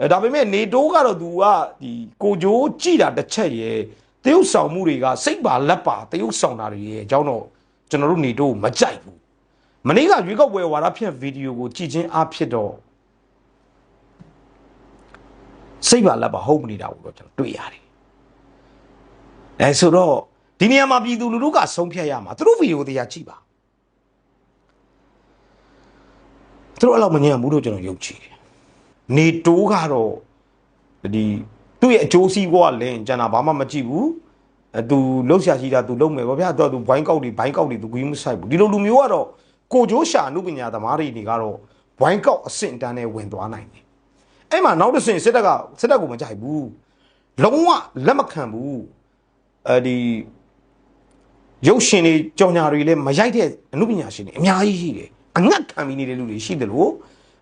အဲဒါပေမဲ့နေတိုးကတော့ तू ကဒီကိုဂျိုးကြည်တာတစ်ချက်ရယ်တရုတ်ဆောင်မှုတွေကစိတ်ပါလက်ပါတရုတ်ဆောင်တာတွေရယ်အကြောင်းတော့ကျွန်တော်တို့နေတိုးကိုမကြိုက်ဘူးမနေ့ကရွေးကောက်ပွဲဝါဒဖြန့်ဗီဒီယိုကိုကြည်ချင်းအားဖြစ်တော့စိတ်ပါလက်ပါဟုတ်မနေတာကိုတော့ကျွန်တော်တွေ့ရတယ်အဲဆိုတော့ဒီနေရာမှာပြည်သူလူထုကဆုံးဖြတ်ရမှာသူတို့ဗီဒီယိုတရားကြည့်ပါသူတို့အဲ့လောက်မငြင်းဘူးလို့ကျွန်တော်ယုံကြည်တယ် နေတိုးကတော့ဒီသူ့ရဲ့အကျိုးစီးပွားလင်းကျန်တာဘာမှမကြည့်ဘူးအဲသူလှုပ်ရှားရှိတာသူလှုပ်မယ်ဗောဗျာတော့သူဘိုင်းကောက်တွေဘိုင်းကောက်တွေသူကြီးမဆိုင်ဘူးဒီလိုလူမျိုးကတော့ကိုကျိုးရှာအမှုပညာသမားတွေနေကတော့ဘိုင်းကောက်အဆင့်တန်းနဲ့ဝင်သွားနိုင်တယ်အဲ့မှာနောက်တစ်ဆင့်စစ်တပ်ကစစ်တပ်ကိုမကြိုက်ဘူးလုံးဝလက်မခံဘူးအဲဒီရုပ်ရှင်တွေကြောင်ညာတွေလည်းမရိုက်တဲ့အမှုပညာရှင်တွေအများကြီးရှိတယ်အငတ်ခံပြီးနေတဲ့လူတွေရှိတယ်လို့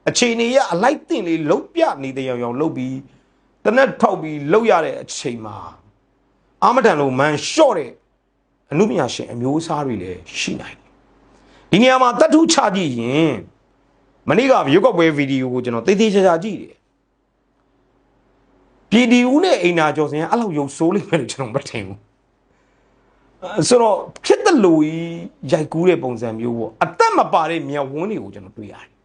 အခြေအနေရအလိုက်တင်လေးလုံးပြနေတဲ့ရောင်ရောင်လုပ်ပြီးတနက်ထောက်ပြီးလှုပ်ရတဲ့အချိန်မှာအာမတန်လို့မန်လျှော့တဲ့အမှုပညာရှင်အမျိုးအစားတွေလည်းရှိနိုင်တယ်ဒီနေရာမှာတတ်ထုချကြည့်ရင်မနေ့ကရုပ်ောက်ပွဲဗီဒီယိုကိုကျွန်တော်တေးသေးချာချာကြည့်တယ်ပြည်ဒီဦးနဲ့အိမ်နာကျော်စင်ကအဲ့လောက်ရုပ်ဆိုးလိမ့်မယ်လို့ကျွန်တော်မထင်ဘူးအဲဆိုတော့ဖြစ်တဲ့လူကြီးရိုက်ကူးတဲ့ပုံစံမျိုးပေါ့အသက်မပါတဲ့မြောက်ဝန်းတွေကိုကျွန်တော်တွေ့ရတယ်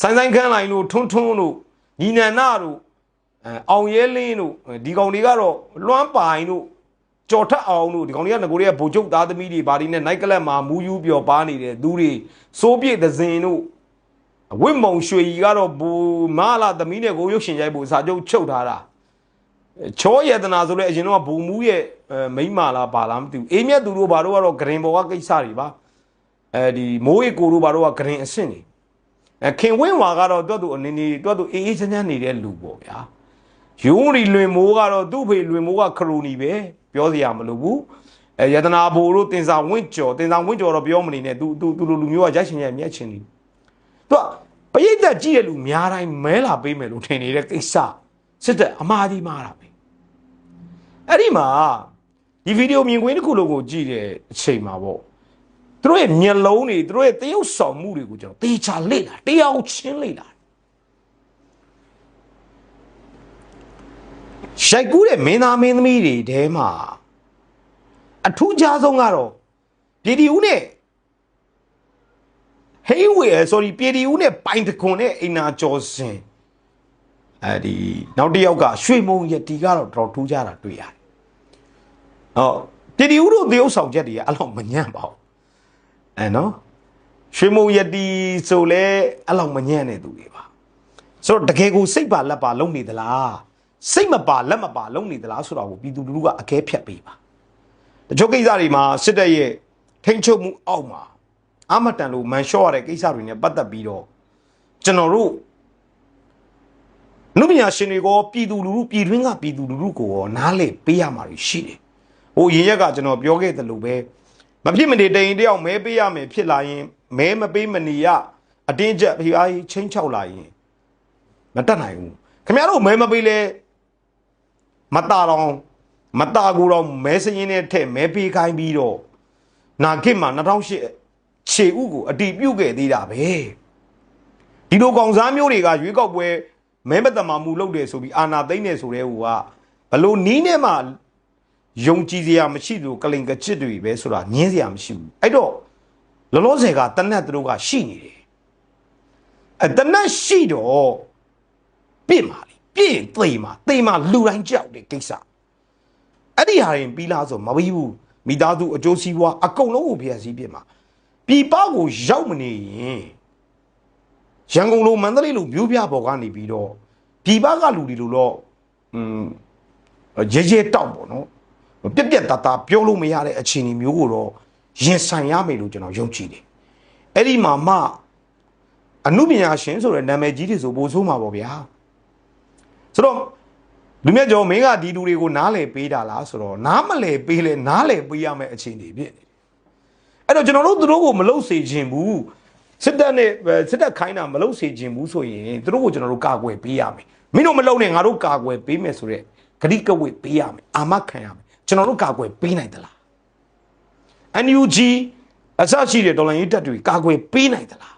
ဆိုင်ဆိုင်ခန်းလိုက်လို့ထွန်းထွန်းတို့ညီနန္နာတို့အဲအောင်ရဲလင်းတို့ဒီကောင်တွေကတော့လွှမ်းပိုင်တို့ကြော်ထက်အောင်တို့ဒီကောင်တွေကငကိုတွေကဗိုလ်ချုပ်သားသမီးတွေဘာတွေနဲ့နိုင်ကလပ်မှာမူယူပျော်ပါနေတဲ့သူတွေစိုးပြည့်သဇင်တို့ဝိမုံရွှေကြီးကတော့ဘူမာလာသမီးနဲ့ကိုရုပ်ရှင်ရိုက်ဖို့စာချုပ်ချုပ်ထားတာချောယတနာဆိုလဲအရင်တော့ဘူမူရဲ့မိမလားပါလားမသိဘူးအေးမြတ်သူတို့ဘာတို့ကတော့ဂရင်ဘောကကိစ္စတွေပါအဲဒီမိုးရီကိုတို့ဘာတို့ကဂရင်အဆင့်နေအဲ ခင်ဝင်းဝါကတော့တွတ်သူအနေနေတွတ်သူအေးအေးချမ်းချမ်းနေတဲ့လူပေါ့ဗျာယုံရီလွင်မိုးကတော့သူ့ဖေလွင်မိုးကခရိုနီပဲပြောစရာမလိုဘူးအဲယတနာဘိုတို့တင်စာဝင့်ကျော်တင်စာဝင့်ကျော်တော့ပြောမနေနဲ့သူသူသူလူမျိုးကရိုက်ရှင်ရဲ့မျက်ချင်းနေသူကပရိသတ်ကြည့်တဲ့လူများတိုင်းမဲလာပေးမယ်လို့ထင်နေတဲ့ကိစ္စစစ်တပ်အမှားကြီးမှားတာပဲအဲ့ဒီမှာဒီဗီဒီယိုမြင်ကွင်းတစ်ခုလုံးကိုကြည့်တဲ့အချိန်မှာပေါ့ သူတို့ရဲ့မျက်လုံးတွေသူတို့ရဲ့တရုပ်ဆောင်မှုတွေကိုကျွန်တော်တေချာလေ့လာတရားချင်းလေ့လာရှိုက်ကူးတဲ့မင်းသားမင်းသမီးတွေထဲမှာအထူးခြားဆုံးကတော့ပြည်တီဦးနဲ့ဟေးဝေ sorry ပြည်တီဦးနဲ့ပိုင်တခွန်နဲ့အိမ်နာကျော်စင်အဲဒီနောက်တစ်ယောက်ကရွှေမုံရတီကတော့တော်ထူးခြားတာတွေ့ရတယ်ဟောပြည်တီဦးတို့သေုပ်ဆောင်ချက်တွေကအဲ့လောက်မညံ့ပါဘူး အဲနော်ရွှေမုံရတီဆိုလဲအဲ့လောက်မညံ့တဲ့သူတွေပါဆိုတော့တကယ်ကိုစိတ်ပါလက်ပါလုံနေသလားစိတ်မပါလက်မပါလုံနေသလားဆိုတော့ပြည်သူလူထုကအကဲဖြတ်ပေးပါတချို့ကိစ္စတွေမှာစစ်တပ်ရဲ့ထိန်းချုပ်မှုအောက်မှာအမတန်လို့မန်လျှော့ရတဲ့ကိစ္စတွေနဲ့ပတ်သက်ပြီးတော့ကျွန်တော်တို့နုပညာရှင်တွေကပြည်သူလူထုပြည်တွင်းကပြည်သူလူထုကိုရောနားလေပေးရမှာရှိတယ်။ဟိုရင်ရက်ကကျွန်တော်ပြောခဲ့သလိုပဲ မဖြစ်မနေတိန်တယောက်မဲပေးရမယ်ဖြစ်လာရင်မဲမပေးမနေရအတင်းကျပ်ဖိအားကြီးချင်းချောက်လာရင်မတတ်နိုင်ဘူး။ခင်ဗျားတို့မဲမပေးလဲမတာတော့မတာကိုတော့မဲစရင်နဲ့ထဲ့မဲပေးခိုင်းပြီးတော့နာဂစ်မှာ2008ခြေဥကိုအတီးပြုတ်ခဲ့သေးတာပဲဒီလိုကောင်စားမျိုးတွေကရွေးကောက်ပွဲမဲမတမာမှုလုပ်တယ်ဆိုပြီးအာနာသိမ့်နေဆိုတဲ့ဟိုကဘလို့နီးနဲ့မှ ယုံကြည်စရာမရှိလို့ကလိန်ကချစ်တွေပဲဆိုတာညင်းစရာမရှိဘူးအဲ့တော့လောလောဆယ်ကတနတ်သူတို့ကရှိနေတယ်အဲတနတ်ရှိတော့ပြင့်ပါလေပြင့်သိမှာသိမှာလူတိုင်းကြောက်တယ်ကိစ္စအဲ့ဒီဟာရင်ပြီးလားဆိုမပြီးဘူးမိသားစုအကျိုးစီးပွားအကုန်လုံးကိုဖျက်ဆီးပြစ်မှာပြည်ပကိုရောက်မနေရင်ရန်ကုန်လိုမန္တလေးလိုမြို့ပြပေါ်ကနေပြီးတော့ပြည်ပကလူတွေလိုတော့อืมရဲရဲတောက်ပေါ့နော် ပြက်ပြက်တသားပြောလို့မရတဲ့အခြေအနေမျိုးကိုတော့ရင်ဆိုင်ရမယ်လို့ကျွန်တော်ယုံကြည်တယ်အဲ့ဒီမှာမှအမှုပညာရှင်ဆိုတဲ့နာမည်ကြီးတွေဆိုပို့ဆိုးမှာပေါ့ဗျာဆိုတော့လူမြတ်ကျော်မင်းကဒီလူတွေကိုနားလည်ပေးတာလားဆိုတော့နားမလည်ပေးလဲနားလည်ပေးရမယ့်အခြေအနေဖြစ်နေတယ်အဲ့တော့ကျွန်တော်တို့သူတို့ကိုမလုပ်စေခြင်းဘူးစစ်တပ်နဲ့စစ်တပ်ခိုင်းတာမလုပ်စေခြင်းဘူးဆိုရင်သူတို့ကိုကျွန်တော်တို့ကာကွယ်ပေးရမယ်မင်းတို့မလုပ်နဲ့ငါတို့ကာကွယ်ပေးမယ်ဆိုတော့ဂရိကဝေပေးရမယ်အာမခံရမယ် ကျွန်တော်တို့ကာကွယ်ပေးနိုင်သလား NUG အစရှိတဲ့ဒေါ်လာရေးတက်တွေကာကွယ်ပေးနိုင်သလား